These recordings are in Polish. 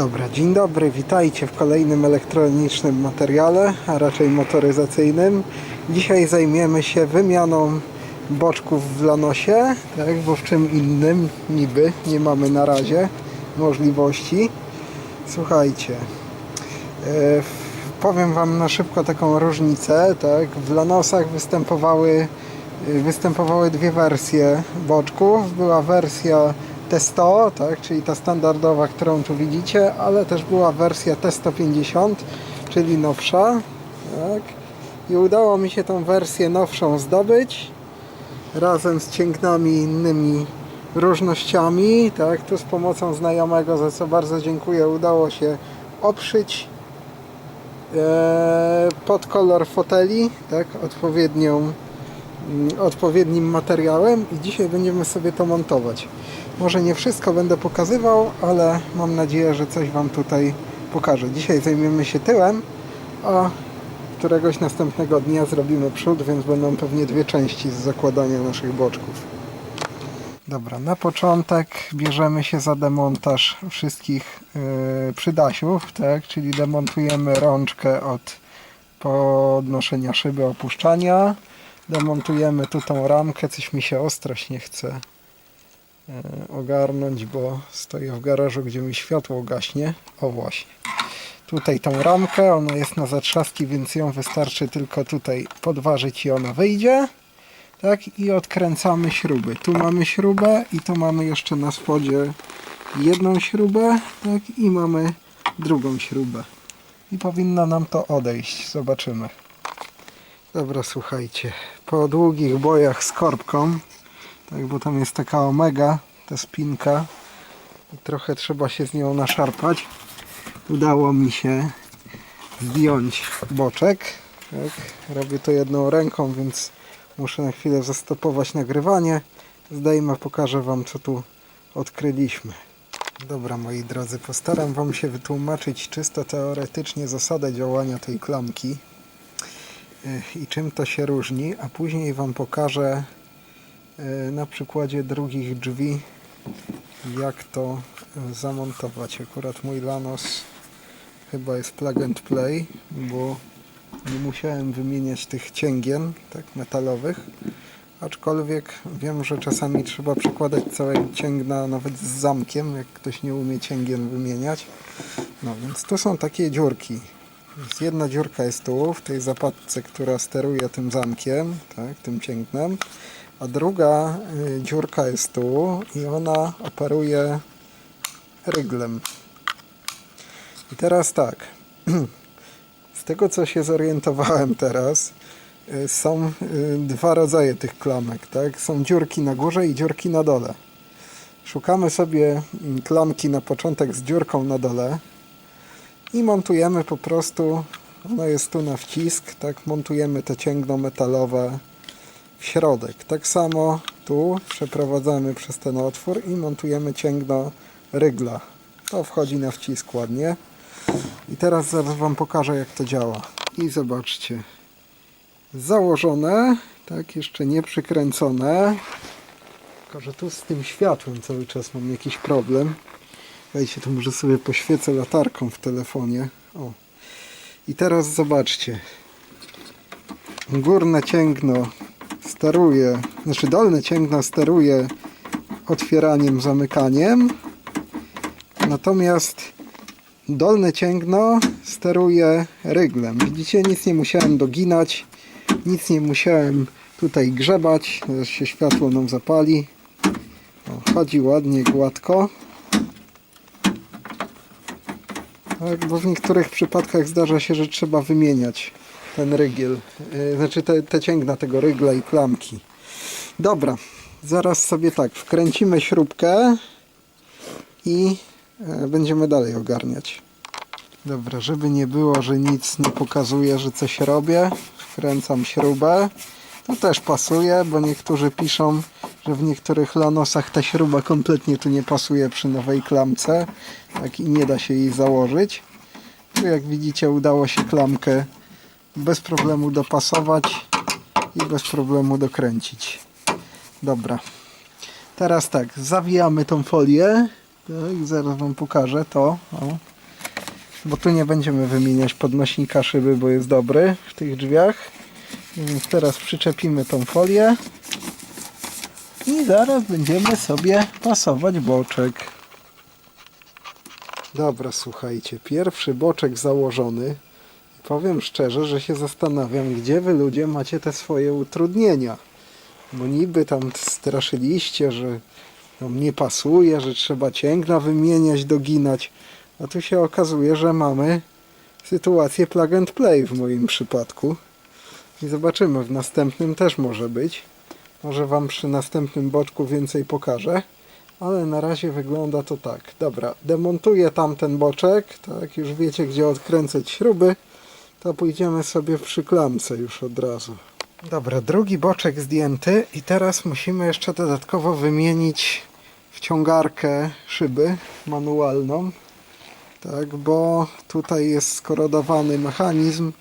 Dobra, dzień dobry, witajcie w kolejnym elektronicznym materiale, a raczej motoryzacyjnym. Dzisiaj zajmiemy się wymianą boczków w Lanosie, tak, bo w czym innym niby nie mamy na razie możliwości. Słuchajcie, e, powiem Wam na szybko taką różnicę, tak, w Lanosach występowały występowały dwie wersje boczków. Była wersja T100, tak, czyli ta standardowa, którą tu widzicie, ale też była wersja T150, czyli nowsza. Tak. I udało mi się tą wersję nowszą zdobyć razem z cięgnami innymi różnościami. Tak, tu z pomocą znajomego, za co bardzo dziękuję, udało się oprzyć e, pod kolor foteli, tak, odpowiednią mm, odpowiednim materiałem i dzisiaj będziemy sobie to montować. Może nie wszystko będę pokazywał, ale mam nadzieję, że coś Wam tutaj pokażę. Dzisiaj zajmiemy się tyłem, a któregoś następnego dnia zrobimy przód, więc będą pewnie dwie części z zakładania naszych boczków. Dobra, na początek bierzemy się za demontaż wszystkich yy, przydasiów, tak? czyli demontujemy rączkę od podnoszenia szyby opuszczania, demontujemy tu tą ramkę, coś mi się ostrość nie chce ogarnąć, bo stoję w garażu, gdzie mi światło gaśnie. O właśnie. Tutaj tą ramkę, ona jest na zatrzaski, więc ją wystarczy tylko tutaj podważyć i ona wyjdzie. Tak, i odkręcamy śruby. Tu mamy śrubę i tu mamy jeszcze na spodzie jedną śrubę, tak, i mamy drugą śrubę. I powinno nam to odejść. Zobaczymy. Dobra, słuchajcie. Po długich bojach z korbką, tak, bo tam jest taka omega, ta spinka i trochę trzeba się z nią naszarpać. Udało mi się zdjąć boczek. Tak. Robię to jedną ręką, więc muszę na chwilę zastopować nagrywanie. Zdejmę, pokażę Wam co tu odkryliśmy. Dobra moi drodzy, postaram Wam się wytłumaczyć czysto teoretycznie zasadę działania tej klamki y, i czym to się różni, a później Wam pokażę na przykładzie drugich drzwi jak to y, zamontować. Akurat mój Lanos chyba jest plug and play, bo nie musiałem wymieniać tych cięgien tak metalowych. Aczkolwiek wiem, że czasami trzeba przekładać całe cięgna nawet z zamkiem, jak ktoś nie umie cięgien wymieniać. No więc tu są takie dziurki. Więc jedna dziurka jest tu, w tej zapadce, która steruje tym zamkiem, tak, tym cięgnem a druga y, dziurka jest tu i ona operuje ryglem i teraz tak Z tego co się zorientowałem teraz, y, są y, dwa rodzaje tych klamek, tak? Są dziurki na górze i dziurki na dole. Szukamy sobie mm, klamki na początek z dziurką na dole i montujemy po prostu, ona jest tu na wcisk, tak? Montujemy te cięgno metalowe w środek. Tak samo tu przeprowadzamy przez ten otwór i montujemy cięgno rygla. To wchodzi na wcisk ładnie. I teraz zaraz Wam pokażę jak to działa. I zobaczcie. Założone, tak, jeszcze nie przykręcone. Tylko, że tu z tym światłem cały czas mam jakiś problem. Słuchajcie, to może sobie poświecę latarką w telefonie. O. I teraz zobaczcie. Górne cięgno steruje, znaczy dolne cięgno steruje otwieraniem, zamykaniem. Natomiast dolne cięgno steruje ryglem. Widzicie, nic nie musiałem doginać, nic nie musiałem tutaj grzebać. Teraz się światło nam zapali. O, chodzi ładnie, gładko. Tak, bo w niektórych przypadkach zdarza się, że trzeba wymieniać ten rygiel, yy, znaczy te, te cięgna tego rygla i klamki. Dobra, zaraz sobie tak, wkręcimy śrubkę i e, będziemy dalej ogarniać. Dobra, żeby nie było, że nic nie pokazuje, że coś robię, wkręcam śrubę. To też pasuje, bo niektórzy piszą, że w niektórych lanosach ta śruba kompletnie tu nie pasuje przy nowej klamce, tak i nie da się jej założyć. Tu jak widzicie udało się klamkę bez problemu dopasować i bez problemu dokręcić. Dobra. Teraz tak, zawijamy tą folię Tak, zaraz wam pokażę to. O. Bo tu nie będziemy wymieniać podnośnika szyby, bo jest dobry w tych drzwiach. Więc teraz przyczepimy tą folię. I zaraz będziemy sobie pasować boczek. Dobra, słuchajcie, pierwszy boczek założony. Powiem szczerze, że się zastanawiam, gdzie wy ludzie macie te swoje utrudnienia. Bo niby tam straszyliście, że nam nie pasuje, że trzeba cięgna wymieniać, doginać. A tu się okazuje, że mamy sytuację plug and play w moim przypadku. I zobaczymy, w następnym też może być. Może Wam przy następnym boczku więcej pokażę. Ale na razie wygląda to tak. Dobra, demontuję tamten boczek. Tak, już wiecie gdzie odkręcać śruby. To pójdziemy sobie przy klamce już od razu. Dobra, drugi boczek zdjęty i teraz musimy jeszcze dodatkowo wymienić wciągarkę szyby manualną. Tak, bo tutaj jest skorodowany mechanizm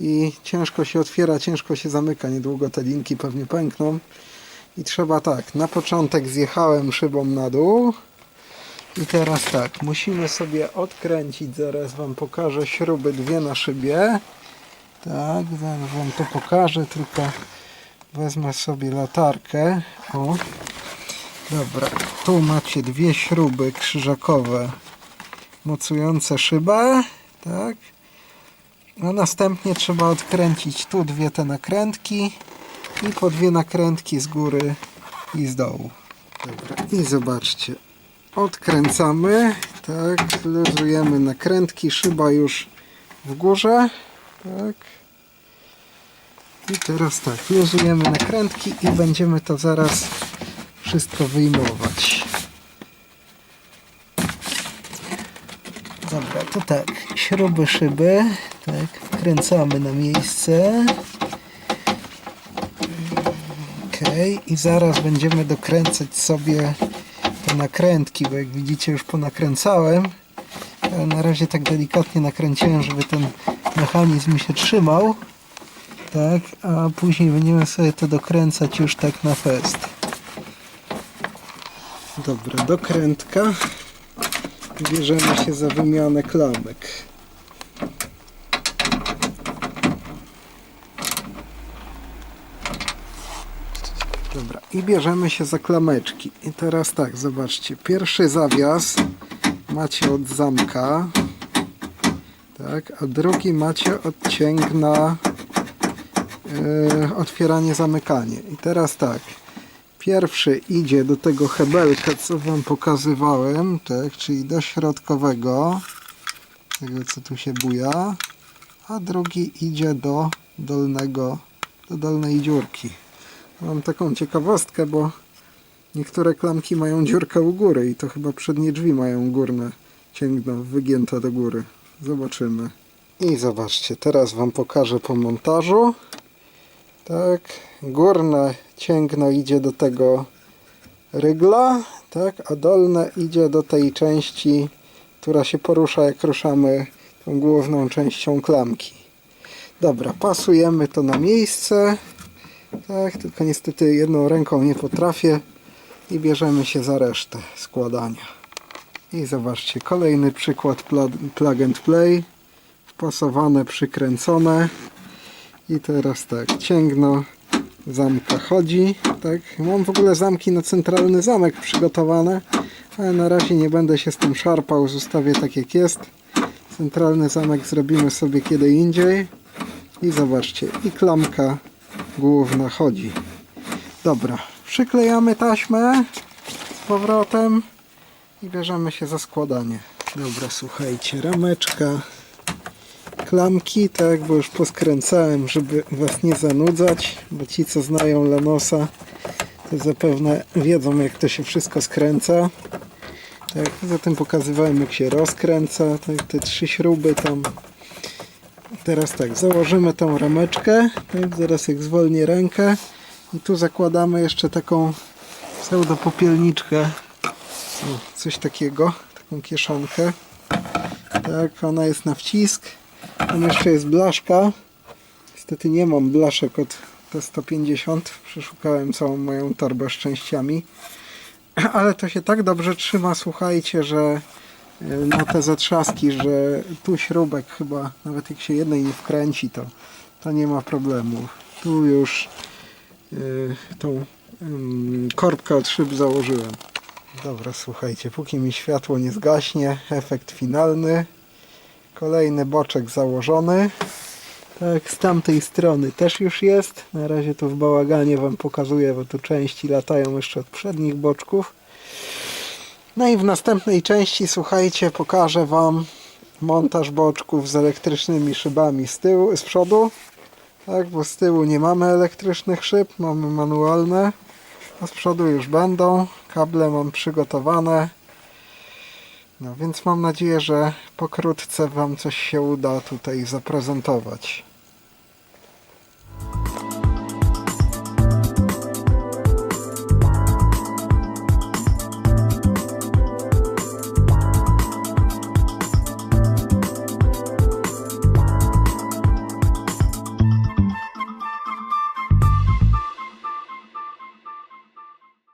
i ciężko się otwiera, ciężko się zamyka. Niedługo te linki pewnie pękną. I trzeba tak, na początek zjechałem szybą na dół. I teraz tak, musimy sobie odkręcić, zaraz Wam pokażę śruby dwie na szybie. Tak, zaraz Wam to pokażę, tylko wezmę sobie latarkę. O. Dobra, tu macie dwie śruby krzyżakowe mocujące szybę. Tak. A następnie trzeba odkręcić tu dwie te nakrętki i po dwie nakrętki z góry i z dołu. Dobra, i zobaczcie. Odkręcamy, tak, luzujemy nakrętki, szyba już w górze, tak. I teraz tak, luzujemy nakrętki i będziemy to zaraz wszystko wyjmować. Dobra, to tak, śruby szyby, tak, wkręcamy na miejsce. Okej, i zaraz będziemy dokręcać sobie te nakrętki, bo jak widzicie już ponakręcałem. Na razie tak delikatnie nakręciłem, żeby ten mechanizm się trzymał. Tak, a później będziemy sobie to dokręcać już tak na fest. Dobra, dokrętka. Bierzemy się za wymianę klamek. Dobra, i bierzemy się za klameczki. I teraz tak, zobaczcie. Pierwszy zawias macie od zamka, tak, a drugi macie od cięgna e, otwieranie, zamykanie. I teraz tak. Pierwszy idzie do tego hebelka, co Wam pokazywałem, tak, czyli do środkowego, tego co tu się buja, a drugi idzie do dolnego, do dolnej dziurki. Mam taką ciekawostkę, bo niektóre klamki mają dziurkę u góry i to chyba przednie drzwi mają górne cięgno wygięte do góry. Zobaczymy. I zobaczcie, teraz Wam pokażę po montażu. Tak, górne cięgno idzie do tego rygla, tak, a dolne idzie do tej części, która się porusza jak ruszamy tą główną częścią klamki. Dobra, pasujemy to na miejsce. Tak, tylko niestety jedną ręką nie potrafię i bierzemy się za resztę składania. I zobaczcie, kolejny przykład plug and play. Wpasowane, przykręcone. I teraz tak, cięgno zamka chodzi. Tak, mam w ogóle zamki na centralny zamek przygotowane, ale na razie nie będę się z tym szarpał, zostawię tak jak jest. Centralny zamek zrobimy sobie kiedy indziej. I zobaczcie, i klamka główna chodzi. Dobra, przyklejamy taśmę z powrotem i bierzemy się za składanie. Dobra, słuchajcie, rameczka, klamki, tak, bo już poskręcałem, żeby Was nie zanudzać, bo ci, co znają Lanosa, to zapewne wiedzą, jak to się wszystko skręca. Tak, zatem pokazywałem, jak się rozkręca, tak, te trzy śruby tam Teraz tak, założymy tą rameczkę, tak, zaraz jak zwolnię rękę i tu zakładamy jeszcze taką pseudopopielniczkę, coś takiego, taką kieszonkę. Tak, ona jest na wcisk. Tam jeszcze jest blaszka. Niestety nie mam blaszek od T150. Przeszukałem całą moją torbę z częściami. Ale to się tak dobrze trzyma, słuchajcie, że na te zatrzaski, że tu śrubek chyba, nawet jak się jednej nie wkręci, to, to nie ma problemu. Tu już y, tą ym, korbkę od szyb założyłem. Dobra, słuchajcie, póki mi światło nie zgaśnie, efekt finalny. Kolejny boczek założony. Tak, z tamtej strony też już jest. Na razie to w bałaganie Wam pokazuję, bo tu części latają jeszcze od przednich boczków. No i w następnej części, słuchajcie, pokażę Wam montaż boczków z elektrycznymi szybami z tyłu, z przodu. Tak, bo z tyłu nie mamy elektrycznych szyb, mamy manualne. A z przodu już będą. Kable mam przygotowane. No więc mam nadzieję, że pokrótce Wam coś się uda tutaj zaprezentować.